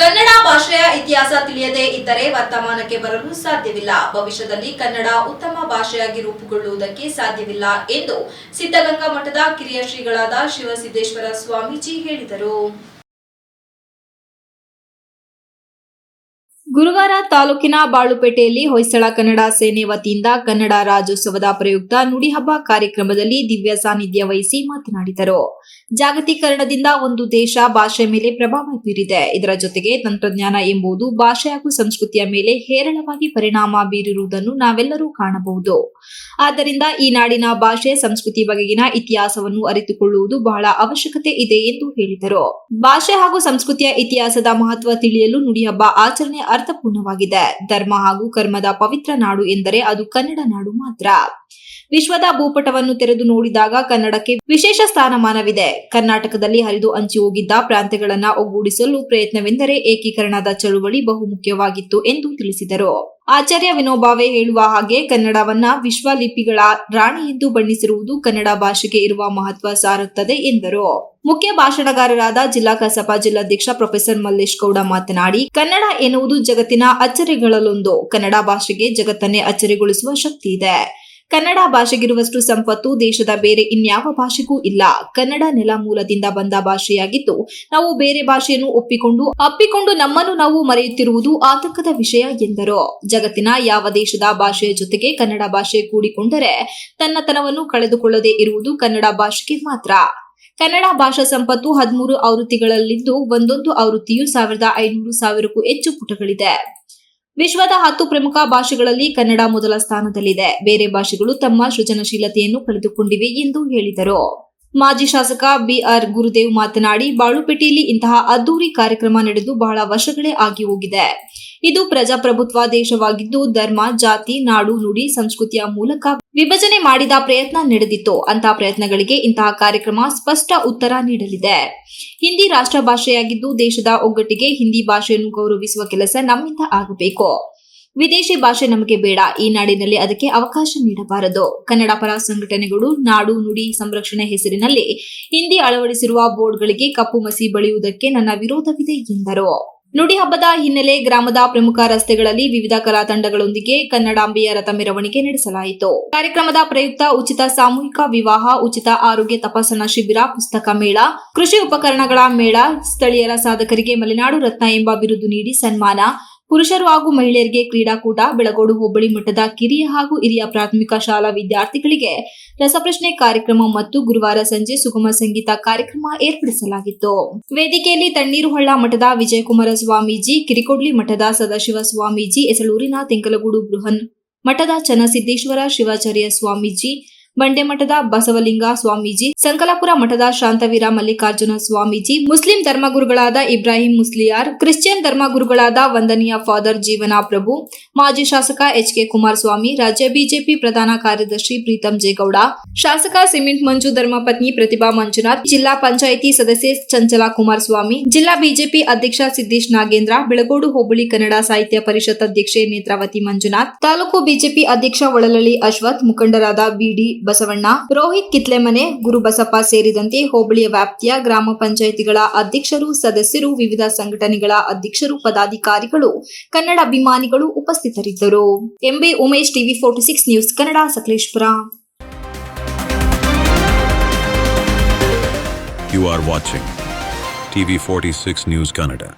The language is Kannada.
ಕನ್ನಡ ಭಾಷೆಯ ಇತಿಹಾಸ ತಿಳಿಯದೇ ಇದ್ದರೆ ವರ್ತಮಾನಕ್ಕೆ ಬರಲು ಸಾಧ್ಯವಿಲ್ಲ. ಭವಿಷ್ಯದಲ್ಲಿ ಕನ್ನಡ ಉತ್ತಮ ಭಾಷೆಯಾಗಿ ರೂಪುಗೊಳ್ಳುವುದಕ್ಕೆ ಸಾಧ್ಯವಿಲ್ಲ ಎಂದು ಸಿದ್ಧಗಂಗಾ ಮಠದ ಕಿರಿಯ ಶ್ರೀಗಳಾದ ಶಿವಸಿದ್ದೇಶ್ವರ ಸ್ವಾಮೀಜಿ ಹೇಳಿದರು. ಗುರುವಾರ ತಾಲೂಕಿನ ಬಾಳುಪೇಟೆಯಲ್ಲಿ ಹೊಯ್ಸಳ ಕನ್ನಡ ಸೇನೆ ವತಿಯಿಂದ ಕನ್ನಡ ರಾಜ್ಯೋತ್ಸವದ ಪ್ರಯುಕ್ತ ನುಡಿಹಬ್ಬ ಕಾರ್ಯಕ್ರಮದಲ್ಲಿ ದಿವ್ಯ ಸಾನ್ನಿಧ್ಯ ವಹಿಸಿ ಮಾತನಾಡಿದರು. ಜಾಗತೀಕರಣದಿಂದ ಒಂದು ದೇಶ ಭಾಷೆ ಮೇಲೆ ಪ್ರಭಾವ ಬೀರಿದೆ. ಇದರ ಜೊತೆಗೆ ತಂತ್ರಜ್ಞಾನ ಎಂಬುದು ಭಾಷೆ ಹಾಗೂ ಸಂಸ್ಕೃತಿಯ ಮೇಲೆ ಹೇರಳವಾಗಿ ಪರಿಣಾಮ ಬೀರಿರುವುದನ್ನು ನಾವೆಲ್ಲರೂ ಕಾಣಬಹುದು. ಆದ್ದರಿಂದ ಈ ನಾಡಿನ ಭಾಷೆ, ಸಂಸ್ಕೃತಿ ಬಗೆಗಿನ ಇತಿಹಾಸವನ್ನು ಅರಿತುಕೊಳ್ಳುವುದು ಬಹಳ ಅವಶ್ಯಕತೆ ಇದೆ ಎಂದು ಹೇಳಿದರು. ಭಾಷೆ ಹಾಗೂ ಸಂಸ್ಕೃತಿಯ ಇತಿಹಾಸದ ಮಹತ್ವ ತಿಳಿಯಲು ನುಡಿಹಬ್ಬ ಆಚರಣೆ ಅರ್ಥಪೂರ್ಣವಾಗಿದೆ. ಧರ್ಮ ಹಾಗೂ ಕರ್ಮದ ಪವಿತ್ರ ನಾಡು ಎಂದರೆ ಅದು ಕನ್ನಡ ನಾಡು ಮಾತ್ರ. ವಿಶ್ವದ ಭೂಪಟವನ್ನು ತೆರೆದು ನೋಡಿದಾಗ ಕನ್ನಡಕ್ಕೆ ವಿಶೇಷ ಸ್ಥಾನಮಾನವಿದೆ. ಕರ್ನಾಟಕದಲ್ಲಿ ಹರಿದು ಹಂಚಿ ಹೋಗಿದ್ದ ಪ್ರಾಂತ್ಯಗಳನ್ನ ಒಗ್ಗೂಡಿಸಲು ಪ್ರಯತ್ನವೆಂದರೆ ಏಕೀಕರಣದ ಚಳುವಳಿ ಬಹುಮುಖ್ಯವಾಗಿತ್ತು ಎಂದು ತಿಳಿಸಿದರು. ಆಚಾರ್ಯ ವಿನೋಬಾವೆ ಹೇಳುವ ಹಾಗೆ ಕನ್ನಡವನ್ನ ವಿಶ್ವ ಲಿಪಿಗಳ ರಾಣಿ ಎಂದು ಬಣ್ಣಿಸಿರುವುದು ಕನ್ನಡ ಭಾಷೆಗೆ ಇರುವ ಮಹತ್ವ ಸಾರುತ್ತದೆ ಎಂದರು. ಮುಖ್ಯ ಭಾಷಣಗಾರರಾದ ಜಿಲ್ಲಾ ಕಸಾಪ ಜಿಲ್ಲಾಧ್ಯಕ್ಷ ಪ್ರೊಫೆಸರ್ ಮಲ್ಲೇಶ್ ಗೌಡ ಮಾತನಾಡಿ, ಕನ್ನಡ ಎನ್ನುವುದು ಜಗತ್ತಿನ ಅಚ್ಚರಿಗಳಲ್ಲೊಂದು. ಕನ್ನಡ ಭಾಷೆಗೆ ಜಗತ್ತನ್ನೇ ಅಚ್ಚರಿಗೊಳಿಸುವ ಶಕ್ತಿ ಇದೆ. ಕನ್ನಡ ಭಾಷೆಗಿರುವಷ್ಟು ಸಂಪತ್ತು ದೇಶದ ಬೇರೆ ಇನ್ಯಾವ ಭಾಷೆಗೂ ಇಲ್ಲ. ಕನ್ನಡ ನೆಲ ಮೂಲದಿಂದ ಬಂದ ಭಾಷೆಯಾಗಿದ್ದು, ನಾವು ಬೇರೆ ಭಾಷೆಯನ್ನು ಒಪ್ಪಿಕೊಂಡು, ಅಪ್ಪಿಕೊಂಡು ನಮ್ಮನ್ನು ನಾವು ಮರೆಯುತ್ತಿರುವುದು ಆತಂಕದ ವಿಷಯ ಎಂದರು. ಜಗತ್ತಿನ ಯಾವ ದೇಶದ ಭಾಷೆಯ ಜೊತೆಗೆ ಕನ್ನಡ ಭಾಷೆ ಕೂಡಿಕೊಂಡರೆ, ತನ್ನತನವನ್ನು ಕಳೆದುಕೊಳ್ಳದೆ ಇರುವುದು ಕನ್ನಡ ಭಾಷೆಗೆ ಮಾತ್ರ. ಕನ್ನಡ ಭಾಷಾ ಸಂಪತ್ತು ಹದಿಮೂರು ಆವೃತ್ತಿಗಳಲ್ಲಿದ್ದು, ಒಂದೊಂದು ಆವೃತ್ತಿಯು ಸಾವಿರದ ಐನೂರು ಸಾವಿರಕ್ಕೂ ಹೆಚ್ಚು ಪುಟಗಳಿದೆ. ವಿಶ್ವದ ಹತ್ತು ಪ್ರಮುಖ ಭಾಷೆಗಳಲ್ಲಿ ಕನ್ನಡ ಮೊದಲ ಸ್ಥಾನದಲ್ಲಿದೆ. ಬೇರೆ ಭಾಷೆಗಳು ತಮ್ಮ ಸೃಜನಶೀಲತೆಯನ್ನು ಕಳೆದುಕೊಂಡಿವೆ ಎಂದು ಹೇಳಿದರು. ಮಾಜಿ ಶಾಸಕ ಬಿಆರ್ ಗುರುದೇವ್ ಮಾತನಾಡಿ, ಬಾಳುಪೇಟೆಯಲ್ಲಿ ಇಂತಹ ಅದ್ದೂರಿ ಕಾರ್ಯಕ್ರಮ ನಡೆದು ಬಹಳ ವರ್ಷಗಳೇ ಆಗಿ ಹೋಗಿದೆ. ಇದು ಪ್ರಜಾಪ್ರಭುತ್ವ ದೇಶವಾಗಿದ್ದು, ಧರ್ಮ, ಜಾತಿ, ನಾಡು, ನುಡಿ, ಸಂಸ್ಕೃತಿಯ ಮೂಲಕ ವಿಭಜನೆ ಮಾಡಿದ ಪ್ರಯತ್ನ ನಡೆದಿತ್ತು. ಅಂತಹ ಪ್ರಯತ್ನಗಳಿಗೆ ಇಂತಹ ಕಾರ್ಯಕ್ರಮ ಸ್ಪಷ್ಟ ಉತ್ತರ ನೀಡಲಿದೆ. ಹಿಂದಿ ರಾಷ್ಟ್ರ ಭಾಷೆಯಾಗಿದ್ದು ದೇಶದ ಒಗ್ಗಟ್ಟಿಗೆ ಹಿಂದಿ ಭಾಷೆಯನ್ನು ಗೌರವಿಸುವ ಕೆಲಸ ನಮ್ಮಿಂದ ಆಗಬೇಕು. ವಿದೇಶಿ ಭಾಷೆ ನಮಗೆ ಬೇಡ. ಈ ನಾಡಿನಲ್ಲಿ ಅದಕ್ಕೆ ಅವಕಾಶ ನೀಡಬಾರದು. ಕನ್ನಡ ಪರ ಸಂಘಟನೆಗಳು ನಾಡು ನುಡಿ ಸಂರಕ್ಷಣೆ ಹೆಸರಿನಲ್ಲಿ ಹಿಂದಿ ಅಳವಡಿಸಿರುವ ಬೋರ್ಡ್ಗಳಿಗೆ ಕಪ್ಪು ಮಸಿ ಬಳಿಯುವುದಕ್ಕೆ ನನ್ನ ವಿರೋಧವಿದೆ ಎಂದರು. ನುಡಿ ಹಬ್ಬದ ಹಿನ್ನೆಲೆ ಗ್ರಾಮದ ಪ್ರಮುಖ ರಸ್ತೆಗಳಲ್ಲಿ ವಿವಿಧ ಕಲಾ ತಂಡಗಳೊಂದಿಗೆ ಕನ್ನಡಾಂಬೆಯ ರಥ ಮೆರವಣಿಗೆ ನಡೆಸಲಾಯಿತು. ಕಾರ್ಯಕ್ರಮದ ಪ್ರಯುಕ್ತ ಉಚಿತ ಸಾಮೂಹಿಕ ವಿವಾಹ, ಉಚಿತ ಆರೋಗ್ಯ ತಪಾಸಣಾ ಶಿಬಿರ, ಪುಸ್ತಕ ಮೇಳ, ಕೃಷಿ ಉಪಕರಣಗಳ ಮೇಳ, ಸ್ಥಳೀಯರ ಸಾಧಕರಿಗೆ ಮಲೆನಾಡು ರತ್ನ ಎಂಬ ಬಿರುದು ನೀಡಿ ಸನ್ಮಾನ ಪುರುಷರು ಹಾಗೂ ಮಹಿಳೆಯರಿಗೆ ಕ್ರೀಡಾಕೂಟ, ಬೆಳಗೋಡು ಹೋಬಳಿ ಮಟ್ಟದ ಕಿರಿಯ ಹಾಗೂ ಹಿರಿಯ ಪ್ರಾಥಮಿಕ ಶಾಲಾ ವಿದ್ಯಾರ್ಥಿಗಳಿಗೆ ರಸಪ್ರಶ್ನೆ ಕಾರ್ಯಕ್ರಮ ಮತ್ತು ಗುರುವಾರ ಸಂಜೆ ಸುಗಮ ಸಂಗೀತ ಕಾರ್ಯಕ್ರಮ ಏರ್ಪಡಿಸಲಾಗಿತ್ತು. ವೇದಿಕೆಯಲ್ಲಿ ತಣ್ಣೀರುಹಳ್ಳ ಮಠದ ವಿಜಯಕುಮಾರ ಸ್ವಾಮೀಜಿ, ಕಿರಿಕೊಡ್ಲಿ ಮಠದ ಸದಾಶಿವ ಸ್ವಾಮೀಜಿ ಎಸಳೂರಿನ ತೆಂಕಲಗೂಡು ಬೃಹನ್ ಮಠದ ಚನ್ನಸಿದ್ದೇಶ್ವರ ಶಿವಾಚಾರ್ಯ ಸ್ವಾಮೀಜಿ ಬಂಡೆಮಠದ ಬಸವಲಿಂಗ ಸ್ವಾಮೀಜಿ, ಸಂಕಲಾಪುರ ಮಠದ ಶಾಂತವೀರ ಮಲ್ಲಿಕಾರ್ಜುನ ಸ್ವಾಮೀಜಿ, ಮುಸ್ಲಿಂ ಧರ್ಮಗುರುಗಳಾದ ಇಬ್ರಾಹಿಂ ಮುಸ್ಲಿಯಾರ್, ಕ್ರಿಶ್ಚಿಯನ್ ಧರ್ಮಗುರುಗಳಾದ ವಂದನೀಯ ಫಾದರ್ ಜೀವನ ಪ್ರಭು ಮಾಜಿ ಶಾಸಕ ಎಚ್ ಕೆ ಕುಮಾರಸ್ವಾಮಿ, ರಾಜ್ಯ ಬಿಜೆಪಿ ಪ್ರಧಾನ ಕಾರ್ಯದರ್ಶಿ ಪ್ರೀತಂ ಜೇಗೌಡ, ಶಾಸಕ ಸಿಮೆಂಟ್ ಮಂಜು ಧರ್ಮಪತ್ನಿ ಪ್ರತಿಭಾ ಮಂಜುನಾಥ್, ಜಿಲ್ಲಾ ಪಂಚಾಯಿತಿ ಸದಸ್ಯೆ ಚಂಚಲಾ ಕುಮಾರಸ್ವಾಮಿ, ಜಿಲ್ಲಾ ಬಿಜೆಪಿ ಅಧ್ಯಕ್ಷ ಸಿದ್ದೇಶ್ ನಾಗೇಂದ್ರ, ಬೆಳಗೋಡು ಹೋಬಳಿ ಕನ್ನಡ ಸಾಹಿತ್ಯ ಪರಿಷತ್ ಅಧ್ಯಕ್ಷೆ ನೇತ್ರಾವತಿ ಮಂಜುನಾಥ್, ತಾಲೂಕು ಬಿಜೆಪಿ ಅಧ್ಯಕ್ಷ ಒಳಲಳ್ಳಿ ಅಶ್ವಥ್, ಮುಖಂಡರಾದ ಬಿಡಿ ಬಸವಣ್ಣ, ರೋಹಿತ್ ಕಿತ್ಲೆಮನೆ ಗುರುಬಸಪ್ಪ ಸೇರಿದಂತೆ ಹೋಬಳಿಯ ವ್ಯಾಪ್ತಿಯ ಗ್ರಾಮ ಪಂಚಾಯಿತಿಗಳ ಅಧ್ಯಕ್ಷರು, ಸದಸ್ಯರು, ವಿವಿಧ ಸಂಘಟನೆಗಳ ಅಧ್ಯಕ್ಷರು, ಪದಾಧಿಕಾರಿಗಳು, ಕನ್ನಡ ಅಭಿಮಾನಿಗಳು ಉಪಸ್ಥಿತರಿದ್ದರು MB Umesh, TV forty six news Kannada, Sakleshpur You are watching TV46 News Canada.